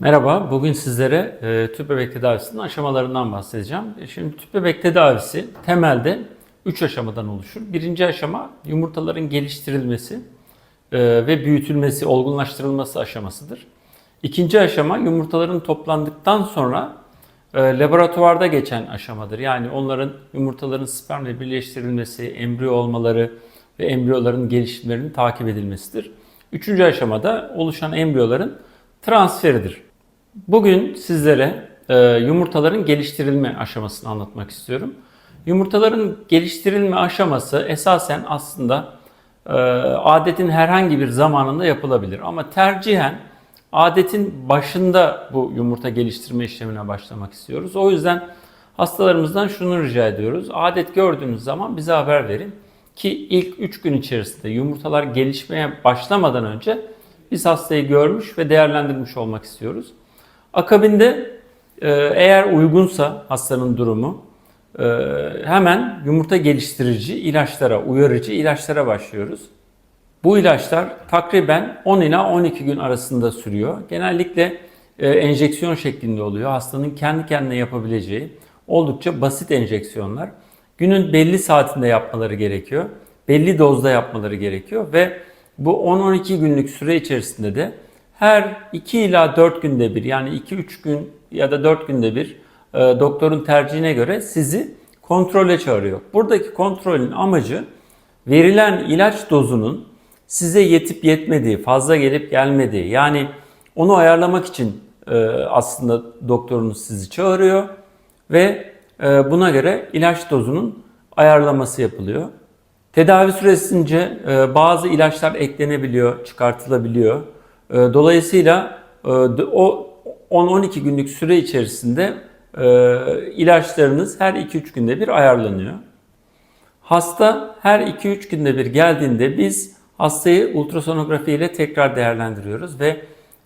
Merhaba, bugün sizlere e, tüp bebek tedavisinin aşamalarından bahsedeceğim. E, Şimdi tüp bebek tedavisi temelde 3 aşamadan oluşur. Birinci aşama yumurtaların geliştirilmesi e, ve büyütülmesi, olgunlaştırılması aşamasıdır. İkinci aşama yumurtaların toplandıktan sonra e, laboratuvarda geçen aşamadır. Yani onların yumurtaların spermle birleştirilmesi, embriyo olmaları ve embriyoların gelişimlerinin takip edilmesidir. Üçüncü aşamada oluşan embriyoların transferidir. Bugün sizlere e, yumurtaların geliştirilme aşamasını anlatmak istiyorum. Yumurtaların geliştirilme aşaması esasen aslında e, adetin herhangi bir zamanında yapılabilir. Ama tercihen adetin başında bu yumurta geliştirme işlemine başlamak istiyoruz. O yüzden hastalarımızdan şunu rica ediyoruz. Adet gördüğünüz zaman bize haber verin ki ilk 3 gün içerisinde yumurtalar gelişmeye başlamadan önce biz hastayı görmüş ve değerlendirmiş olmak istiyoruz. Akabinde e, eğer uygunsa hastanın durumu e, hemen yumurta geliştirici ilaçlara, uyarıcı ilaçlara başlıyoruz. Bu ilaçlar takriben 10 ila 12 gün arasında sürüyor. Genellikle e, enjeksiyon şeklinde oluyor. Hastanın kendi kendine yapabileceği oldukça basit enjeksiyonlar. Günün belli saatinde yapmaları gerekiyor. Belli dozda yapmaları gerekiyor ve bu 10-12 günlük süre içerisinde de her 2 ila 4 günde bir yani 2-3 gün ya da 4 günde bir e, doktorun tercihine göre sizi kontrole çağırıyor. Buradaki kontrolün amacı verilen ilaç dozunun size yetip yetmediği, fazla gelip gelmediği yani onu ayarlamak için e, aslında doktorunuz sizi çağırıyor ve e, buna göre ilaç dozunun ayarlaması yapılıyor. Tedavi süresince e, bazı ilaçlar eklenebiliyor, çıkartılabiliyor. E, Dolayısıyla e, o 10-12 günlük süre içerisinde e, ilaçlarınız her 2-3 günde bir ayarlanıyor. Hasta her 2-3 günde bir geldiğinde biz hastayı ultrasonografi ile tekrar değerlendiriyoruz ve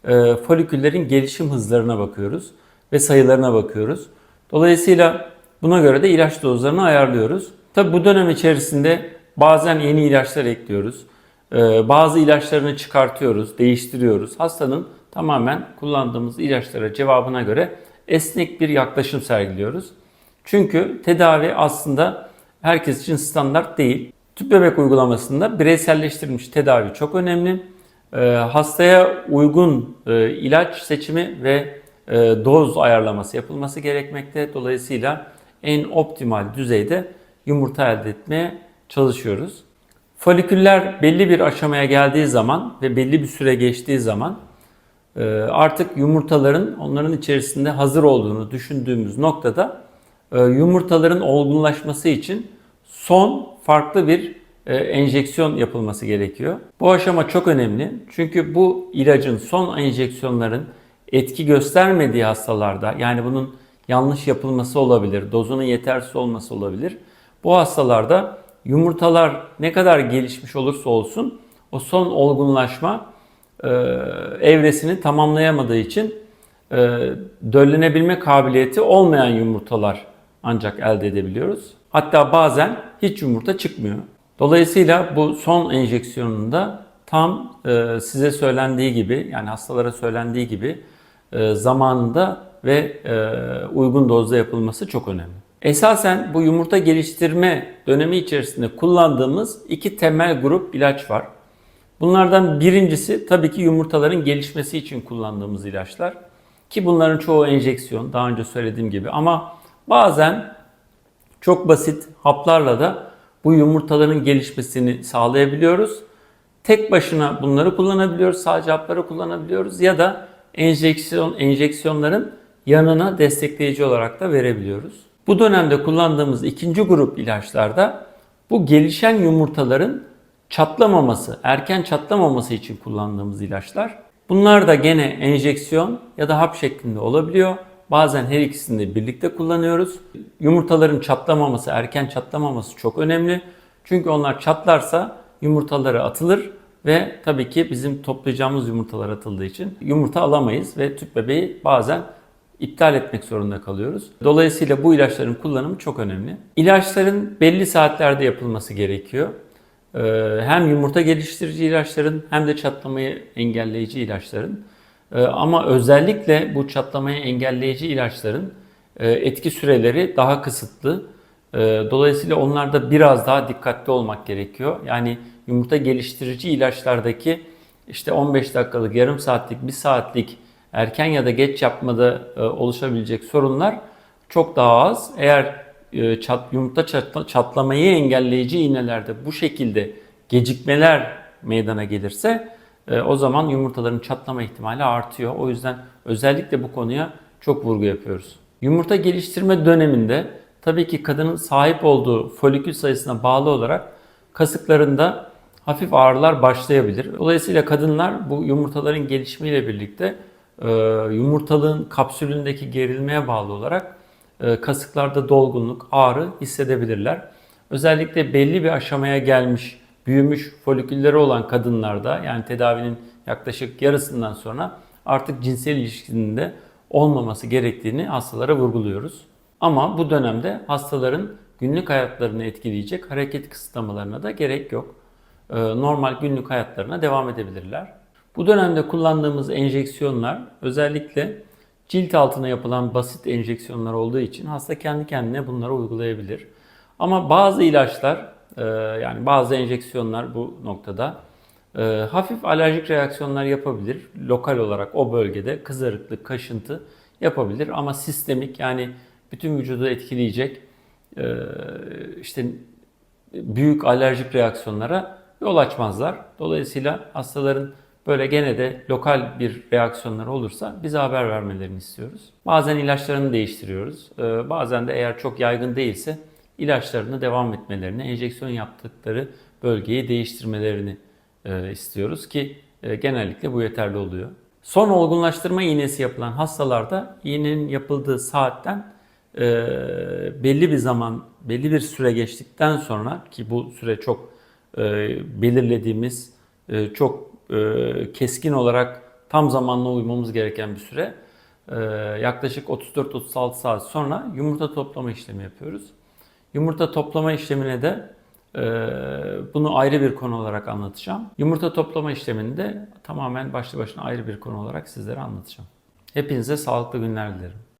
e, foliküllerin gelişim hızlarına bakıyoruz ve sayılarına bakıyoruz. Dolayısıyla buna göre de ilaç dozlarını ayarlıyoruz. Tabi bu dönem içerisinde bazen yeni ilaçlar ekliyoruz. E, bazı ilaçlarını çıkartıyoruz, değiştiriyoruz. Hastanın tamamen kullandığımız ilaçlara cevabına göre esnek bir yaklaşım sergiliyoruz. Çünkü tedavi aslında herkes için standart değil. Tüp bebek uygulamasında bireyselleştirilmiş tedavi çok önemli. Ee, hastaya uygun e, ilaç seçimi ve e, doz ayarlaması yapılması gerekmekte. Dolayısıyla en optimal düzeyde yumurta elde etmeye çalışıyoruz. Foliküller belli bir aşamaya geldiği zaman ve belli bir süre geçtiği zaman e, artık yumurtaların onların içerisinde hazır olduğunu düşündüğümüz noktada yumurtaların olgunlaşması için son farklı bir e, enjeksiyon yapılması gerekiyor. Bu aşama çok önemli. Çünkü bu ilacın son enjeksiyonların etki göstermediği hastalarda yani bunun yanlış yapılması olabilir, dozunun yetersiz olması olabilir. Bu hastalarda yumurtalar ne kadar gelişmiş olursa olsun o son olgunlaşma e, evresini tamamlayamadığı için e, döllenebilme kabiliyeti olmayan yumurtalar ancak elde edebiliyoruz. Hatta bazen hiç yumurta çıkmıyor. Dolayısıyla bu son enjeksiyonunda tam e, size söylendiği gibi yani hastalara söylendiği gibi e, zamanında ve e, uygun dozda yapılması çok önemli. Esasen bu yumurta geliştirme dönemi içerisinde kullandığımız iki temel grup ilaç var. Bunlardan birincisi tabii ki yumurtaların gelişmesi için kullandığımız ilaçlar. Ki bunların çoğu enjeksiyon daha önce söylediğim gibi ama bazen çok basit haplarla da bu yumurtaların gelişmesini sağlayabiliyoruz. Tek başına bunları kullanabiliyoruz, sadece hapları kullanabiliyoruz ya da enjeksiyon enjeksiyonların yanına destekleyici olarak da verebiliyoruz. Bu dönemde kullandığımız ikinci grup ilaçlarda bu gelişen yumurtaların çatlamaması, erken çatlamaması için kullandığımız ilaçlar. Bunlar da gene enjeksiyon ya da hap şeklinde olabiliyor. Bazen her ikisini de birlikte kullanıyoruz. Yumurtaların çatlamaması, erken çatlamaması çok önemli. Çünkü onlar çatlarsa yumurtaları atılır ve tabii ki bizim toplayacağımız yumurtalar atıldığı için yumurta alamayız ve tüp bebeği bazen iptal etmek zorunda kalıyoruz. Dolayısıyla bu ilaçların kullanımı çok önemli. İlaçların belli saatlerde yapılması gerekiyor. Ee, hem yumurta geliştirici ilaçların hem de çatlamayı engelleyici ilaçların. E, ama özellikle bu çatlamayı engelleyici ilaçların e, etki süreleri daha kısıtlı. E, dolayısıyla onlarda biraz daha dikkatli olmak gerekiyor. Yani yumurta geliştirici ilaçlardaki işte 15 dakikalık, yarım saatlik, 1 saatlik erken ya da geç yapmada e, oluşabilecek sorunlar çok daha az. Eğer e, çat, yumurta çatla- çatlamayı engelleyici iğnelerde bu şekilde gecikmeler meydana gelirse e, o zaman yumurtaların çatlama ihtimali artıyor. O yüzden özellikle bu konuya çok vurgu yapıyoruz. Yumurta geliştirme döneminde tabii ki kadının sahip olduğu folikül sayısına bağlı olarak kasıklarında hafif ağrılar başlayabilir. Dolayısıyla kadınlar bu yumurtaların gelişimiyle birlikte yumurtalığın kapsülündeki gerilmeye bağlı olarak e, kasıklarda dolgunluk, ağrı hissedebilirler. Özellikle belli bir aşamaya gelmiş, büyümüş folikülleri olan kadınlarda yani tedavinin yaklaşık yarısından sonra artık cinsel ilişkinin de olmaması gerektiğini hastalara vurguluyoruz. Ama bu dönemde hastaların günlük hayatlarını etkileyecek hareket kısıtlamalarına da gerek yok. Ee, Normal günlük hayatlarına devam edebilirler. Bu dönemde kullandığımız enjeksiyonlar özellikle cilt altına yapılan basit enjeksiyonlar olduğu için hasta kendi kendine bunları uygulayabilir. Ama bazı ilaçlar e, yani bazı enjeksiyonlar bu noktada e, hafif alerjik reaksiyonlar yapabilir. Lokal olarak o bölgede kızarıklık, kaşıntı yapabilir ama sistemik yani bütün vücudu etkileyecek e, işte büyük alerjik reaksiyonlara yol açmazlar. Dolayısıyla hastaların böyle gene de lokal bir reaksiyonları olursa bize haber vermelerini istiyoruz. Bazen ilaçlarını değiştiriyoruz. Ee, Bazen de eğer çok yaygın değilse ilaçlarını devam etmelerini, enjeksiyon yaptıkları bölgeyi değiştirmelerini e, istiyoruz ki e, genellikle bu yeterli oluyor. Son olgunlaştırma iğnesi yapılan hastalarda iğnenin yapıldığı saatten e, belli bir zaman, belli bir süre geçtikten sonra ki bu süre çok e, belirlediğimiz, e, çok e, keskin olarak tam zamanlı uymamız gereken bir süre. E, yaklaşık 34-36 saat sonra yumurta toplama işlemi yapıyoruz. Yumurta toplama işlemine de e, bunu ayrı bir konu olarak anlatacağım. Yumurta toplama işlemini de tamamen başlı başına ayrı bir konu olarak sizlere anlatacağım. Hepinize sağlıklı günler dilerim.